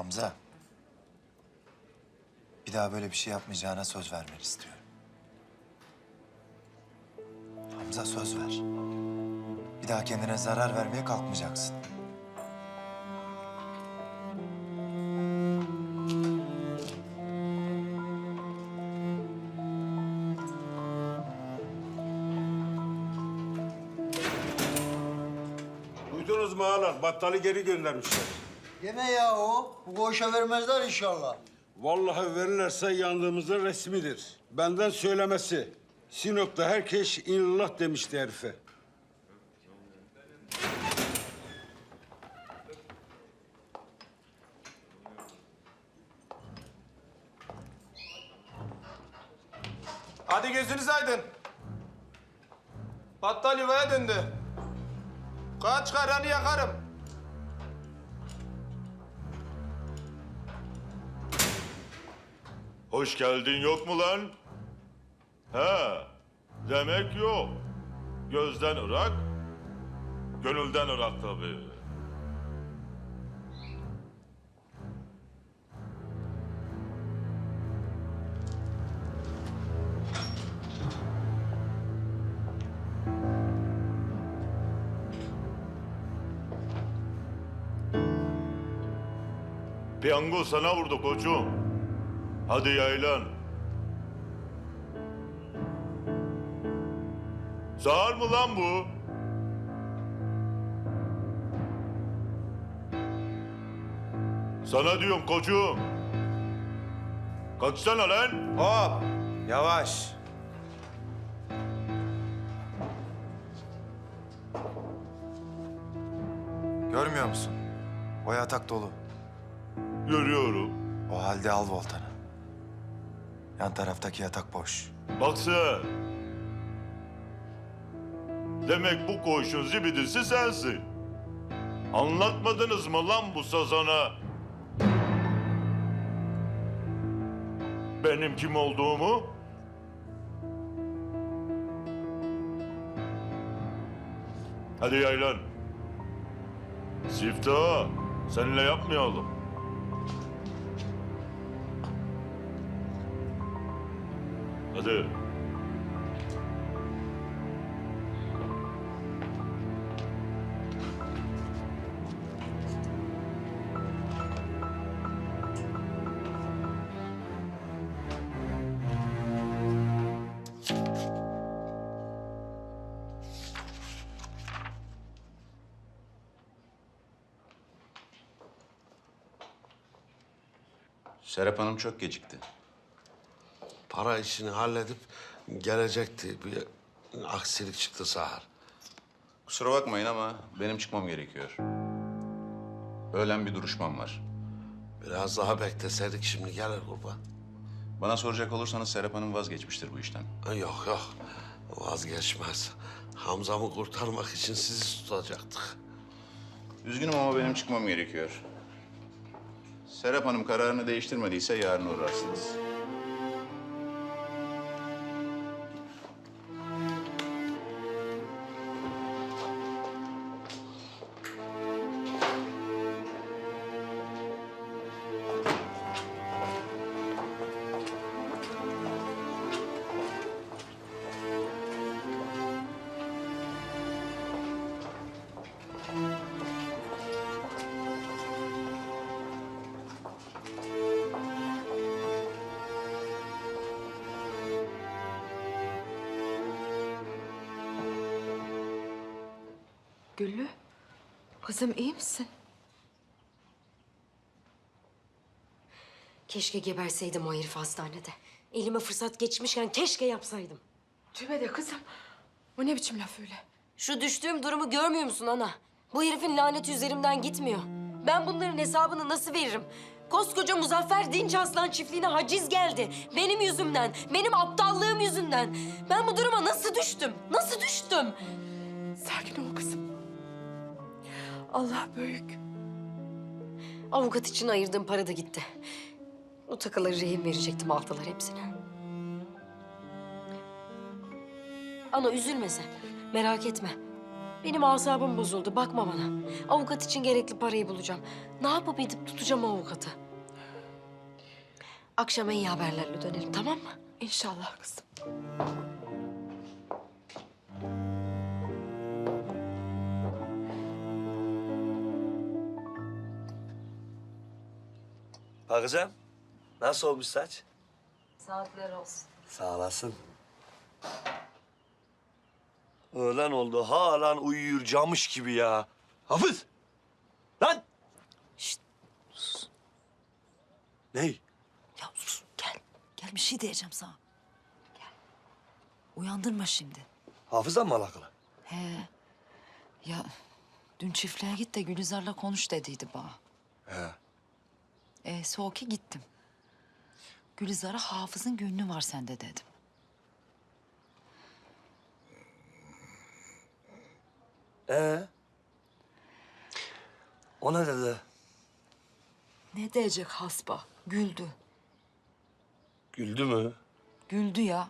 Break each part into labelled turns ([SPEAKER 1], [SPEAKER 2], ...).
[SPEAKER 1] Hamza. Bir daha böyle bir şey yapmayacağına söz vermeni istiyorum. Hamza söz ver. Bir daha kendine zarar vermeye kalkmayacaksın.
[SPEAKER 2] Duydunuz mu ağalar? Battalı geri göndermişler.
[SPEAKER 3] Deme ya o. Bu koğuşa vermezler inşallah.
[SPEAKER 2] Vallahi verirlerse yandığımızın resmidir. Benden söylemesi. Sinop'ta herkes inillah demişti herife.
[SPEAKER 4] Hadi gözünüz aydın. Battal yuvaya döndü. Kaç karanı yakarım.
[SPEAKER 5] Hoş geldin yok mu lan? He, demek yok. Gözden ırak, gönülden ırak tabii. Piyango sana vurdu koçum. Hadi yaylan. Sağır mı lan bu? Sana diyorum koçum. Kaçsana lan.
[SPEAKER 1] Hop! Yavaş. Görmüyor musun? O yatak dolu.
[SPEAKER 5] Görüyorum.
[SPEAKER 1] O halde al voltanı. Yan taraftaki yatak boş.
[SPEAKER 5] Bak sen. Demek bu koğuşun zibidisi sensin. Anlatmadınız mı lan bu sazana? Benim kim olduğumu? Hadi yaylan. Siftah, seninle yapmayalım. Hadi.
[SPEAKER 6] Serap Hanım çok gecikti.
[SPEAKER 7] Para işini halledip gelecekti. Bir aksilik çıktı Sahar.
[SPEAKER 6] Kusura bakmayın ama benim çıkmam gerekiyor. Öğlen bir duruşmam var.
[SPEAKER 7] Biraz daha bekleseydik şimdi gelir kurban.
[SPEAKER 6] Bana soracak olursanız Serap Hanım vazgeçmiştir bu işten.
[SPEAKER 7] Yok yok vazgeçmez. Hamza'mı kurtarmak için sizi tutacaktık.
[SPEAKER 6] Üzgünüm ama benim çıkmam gerekiyor. Serap Hanım kararını değiştirmediyse yarın uğrarsınız.
[SPEAKER 8] Güllü, kızım iyi misin?
[SPEAKER 9] Keşke geberseydim o herif hastanede. Elime fırsat geçmişken keşke yapsaydım.
[SPEAKER 8] Tübe de kızım. O ne biçim laf öyle?
[SPEAKER 9] Şu düştüğüm durumu görmüyor musun ana? Bu herifin laneti üzerimden gitmiyor. Ben bunların hesabını nasıl veririm? Koskoca Muzaffer Dinç Aslan çiftliğine haciz geldi. Benim yüzümden, benim aptallığım yüzünden. Ben bu duruma nasıl düştüm? Nasıl düştüm?
[SPEAKER 8] Sakin ol kızım. Allah büyük.
[SPEAKER 9] Avukat için ayırdığım para da gitti. O takıları rehin verecektim aldılar hepsini. Ana üzülme sen. Merak etme. Benim asabım bozuldu. Bakma bana. Avukat için gerekli parayı bulacağım. Ne yapıp edip tutacağım avukatı. Akşama iyi haberlerle dönelim tamam mı?
[SPEAKER 8] İnşallah kızım.
[SPEAKER 10] Bakacağım. Nasıl olmuş saç?
[SPEAKER 9] Saatler olsun.
[SPEAKER 10] Sağ olasın. Öğlen oldu. Halen uyuyor camış gibi ya. Hafız! Lan!
[SPEAKER 11] Şşt.
[SPEAKER 10] Ney?
[SPEAKER 11] Ya sus gel. Gel bir şey diyeceğim sana. Gel. Uyandırma şimdi.
[SPEAKER 10] Hafızla mı alakalı?
[SPEAKER 11] He. Ya dün çiftliğe git de Gülizar'la konuş dediydi bana.
[SPEAKER 10] He.
[SPEAKER 11] E soğuki gittim. Gülizar'a hafızın gönlü var sende dedim.
[SPEAKER 10] Ee? O ne dedi?
[SPEAKER 11] Ne diyecek hasba? Güldü.
[SPEAKER 10] Güldü mü?
[SPEAKER 11] Güldü ya.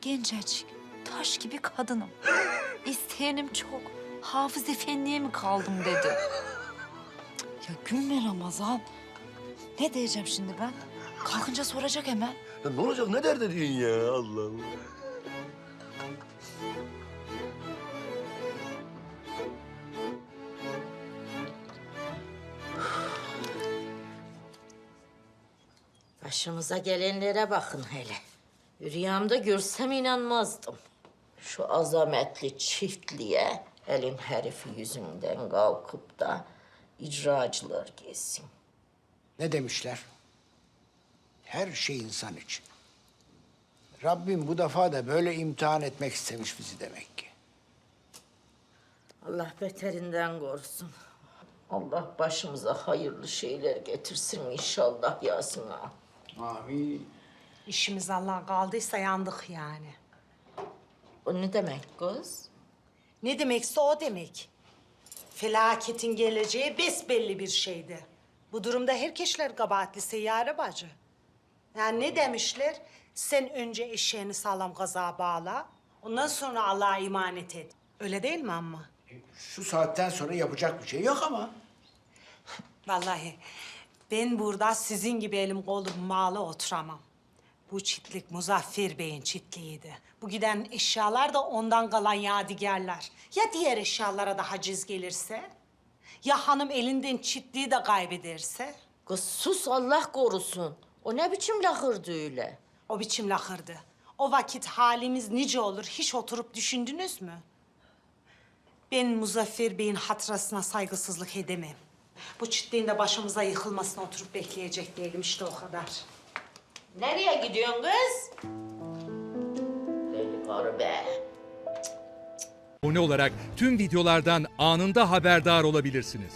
[SPEAKER 11] Gencecik, taş gibi kadınım. İsteyenim çok. Hafız efendiye mi kaldım dedi. Ya gülme Ramazan. Ne diyeceğim şimdi ben? Kalkınca soracak hemen.
[SPEAKER 10] Ya ne olacak? Ne der dediğin ya? Allah Allah.
[SPEAKER 12] Başımıza gelenlere bakın hele. Rüyamda görsem inanmazdım. Şu azametli çiftliğe elin herifi yüzünden kalkıp da icracılar gelsin.
[SPEAKER 3] Ne demişler? Her şey insan için. Rabbim bu defa da böyle imtihan etmek istemiş bizi demek ki.
[SPEAKER 12] Allah beterinden korusun. Allah başımıza hayırlı şeyler getirsin inşallah Yasin ağa.
[SPEAKER 3] Amin.
[SPEAKER 13] İşimiz Allah kaldıysa yandık yani.
[SPEAKER 12] O ne demek kız?
[SPEAKER 13] Ne demekse o demek. Felaketin geleceği besbelli bir şeydi. Bu durumda herkesler kabahatli Seyyare bacı. Yani ne demişler? Sen önce eşeğini sağlam kazağa bağla. Ondan sonra Allah'a emanet et. Öyle değil mi amma?
[SPEAKER 3] Şu saatten sonra yapacak bir şey yok ama.
[SPEAKER 13] Vallahi ben burada sizin gibi elim kolum bağlı oturamam. Bu çitlik Muzaffer Bey'in çitliğiydi. Bu giden eşyalar da ondan kalan yadigarlar. Ya diğer eşyalara da haciz gelirse? Ya hanım elinden çitliği de kaybederse?
[SPEAKER 12] Kız sus Allah korusun. O ne biçim lahırdı öyle?
[SPEAKER 13] O biçim lahırdı. O vakit halimiz nice olur hiç oturup düşündünüz mü? Ben Muzaffer Bey'in hatırasına saygısızlık edemem. Bu çitliğin de başımıza yıkılmasına oturup bekleyecek değilim işte o kadar.
[SPEAKER 12] Nereye gidiyorsun kız? Deli karı be.
[SPEAKER 14] Abone olarak tüm videolardan anında haberdar olabilirsiniz.